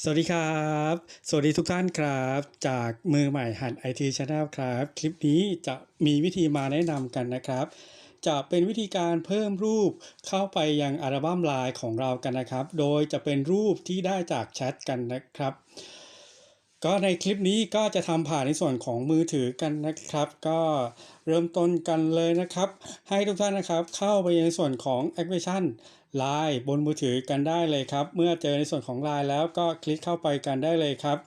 สวัสดีครับ สวัสดีทุกท่านครับ จากมือใหม่หัดไอทีชาแนลครับ คลิปนี้จะมีวิธีมาแนะนำกันนะครับ จะเป็นวิธีการเพิ่มรูปเข้าไปยังอัลบั้มไลน์ของเรากันนะครับ โดยจะเป็นรูปที่ได้จากแชทกันนะครับ ก็ในคลิปนี้ก็จะทำผ่านในส่วนของมือถือกันนะครับ ก็เริ่มต้นกันเลยนะครับ ให้ทุกท่านนะครับเข้าไปในส่วนของแอปพลิเคชัน Line บนมือถือกันได้เลยครับ เมื่อเจอในส่วนของ Line แล้วก็คลิกเข้าไปกันได้เลยครับ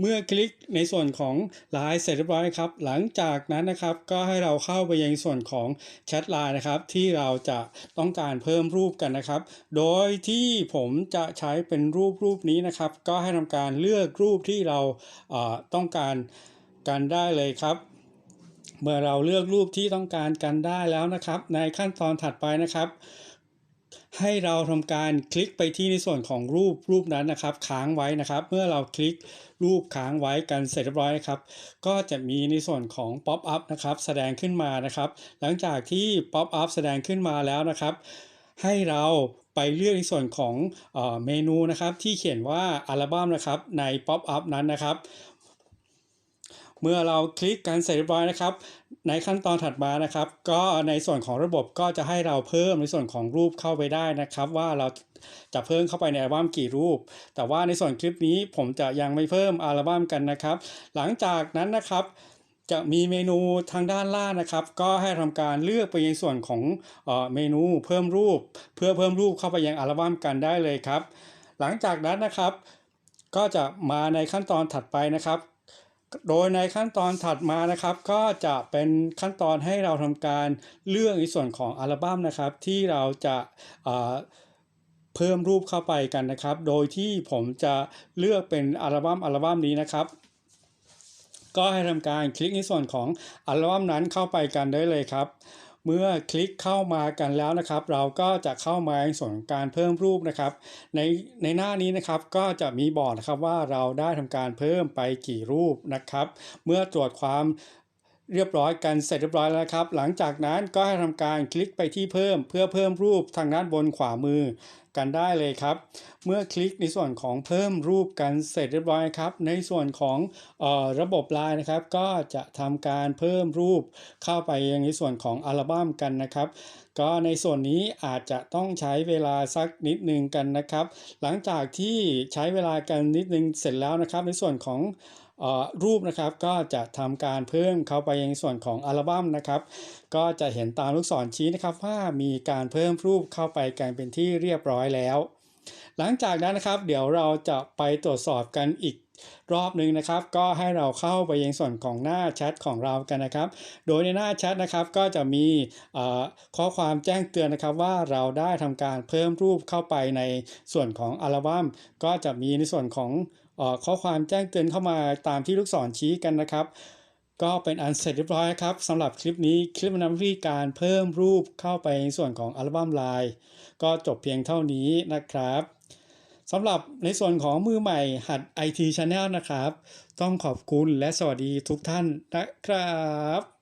เมื่อคลิกในส่วนของ Line เสร็จเรียบร้อยครับ หลังจากนั้นนะครับก็ให้เราเข้าไปยังส่วนของแชท Line นะครับ ที่เราจะต้องการเพิ่มรูปกันนะครับ โดยที่ผมจะใช้เป็นรูปรูปนี้นะครับ ก็ให้ทำการเลือกรูปที่เราเอ่อต้องการกันได้เลยครับเมื่อเราเลือกรูปที่ต้องการกันได้แล้วนะครับ ในขั้นตอนถัดไปนะครับ ให้เราทำการคลิกไปที่ในส่วนของรูปรูปนั้นนะครับ ค้างไว้นะครับ เมื่อเราคลิกรูปค้างไว้กันเสร็จเรียบร้อยครับ ก็จะมีในส่วนของ Pop up นะครับแสดงขึ้นมานะครับ หลังจากที่ Pop up แสดงขึ้นมาแล้วนะครับ ให้เราไปเลือกในส่วนของเออเมนูนะครับที่เขียนว่าอัลบั้มนะครับใน Pop up นั้นนะครับ เมื่อเราคลิกกันเสร็จเรียบร้อยนะครับ ในขั้นตอนถัดมานะครับ ก็ในส่วนของระบบก็จะให้เราเพิ่มในส่วนของรูปเข้าไปได้นะครับ ว่าเราจะเพิ่มเข้าไปในอัลบั้มกี่รูป แต่ว่าในส่วนคลิปนี้ผมจะยังไม่เพิ่มอัลบั้มกันนะครับ หลังจากนั้นนะครับจะมีเมนูทางด้านล่างนะครับ ก็ให้ทำการเลือกไปในส่วนของเออเมนูเพิ่มรูป เพื่อเพิ่มรูปเข้าไปยังอัลบั้มกันได้เลยครับ หลังจากนั้นนะครับ ก็จะมาในขั้นตอนถัดไปนะครับ โดยในขั้นตอนถัดมานะครับ ก็จะเป็นขั้นตอนให้เราทำการเลือกในส่วนของอัลบั้มนะครับ ที่เราจะเพิ่มรูปเข้าไปกันนะครับ โดยที่ผมจะเลือกเป็นอัลบั้มอัลบั้มนี้นะครับ ก็ให้ทำการคลิกในส่วนของอัลบั้มนั้นเข้าไปกันได้เลยครับ เมื่อคลิกเข้ามากันแล้วนะครับ เราก็จะเข้ามาในส่วนการเพิ่มรูปนะครับ ในในหน้านี้นะครับก็จะมีบอกนะครับว่าเราได้ทำการเพิ่มไปกี่รูปนะครับ เมื่อตรวจความ เรียบร้อยกันเสร็จเรียบร้อยแล้วครับ หลังจากนั้นก็ให้ทำการคลิกไปที่เพิ่ม เพื่อเพิ่มรูปทางด้านบนขวามือกันได้เลยครับ เมื่อคลิกในส่วนของเพิ่มรูปกันเสร็จเรียบร้อยครับ ในส่วนของเออระบบไลน์นะครับ ก็จะทำการเพิ่มรูปเข้าไปยังในส่วนของอัลบั้มกันนะครับ ก็ในส่วนนี้อาจจะต้องใช้เวลาสักนิดนึงกันนะครับ หลังจากที่ใช้เวลากันนิดนึงเสร็จแล้วนะครับ ในส่วนของ รูปนะครับก็จะทำการเพิ่มเข้าไปยังส่วนของอัลบั้มนะครับ ก็จะเห็นตามลูกศรชี้นะครับว่ามีการเพิ่มรูปเข้าไปกันเป็นที่เรียบร้อยแล้ว หลังจากนั้นนะครับ เดี๋ยวเราจะไปตรวจสอบกันอีกรอบหนึ่งนะครับ ก็ให้เราเข้าไปยังส่วนของหน้าแชทของเรากันนะครับ โดยในหน้าแชทนะครับก็จะมีข้อความแจ้งเตือนนะครับว่าเราได้ทำการเพิ่มรูปเข้าไปในส่วนของอัลบั้มก็จะมีในส่วนของ ข้อความแจ้งเตือนเข้ามาตามที่ลูกศรชี้กันนะครับ ก็เป็นอันเสร็จเรียบร้อยครับสำหรับคลิปนี้คลิปนำวิธีการเพิ่มรูปเข้าไปในส่วนของอัลบั้มไลน์ก็จบเพียงเท่านี้นะครับสำหรับในส่วนของมือใหม่หัด IT Channel นะครับ ต้องขอบคุณและสวัสดีทุกท่านนะครับ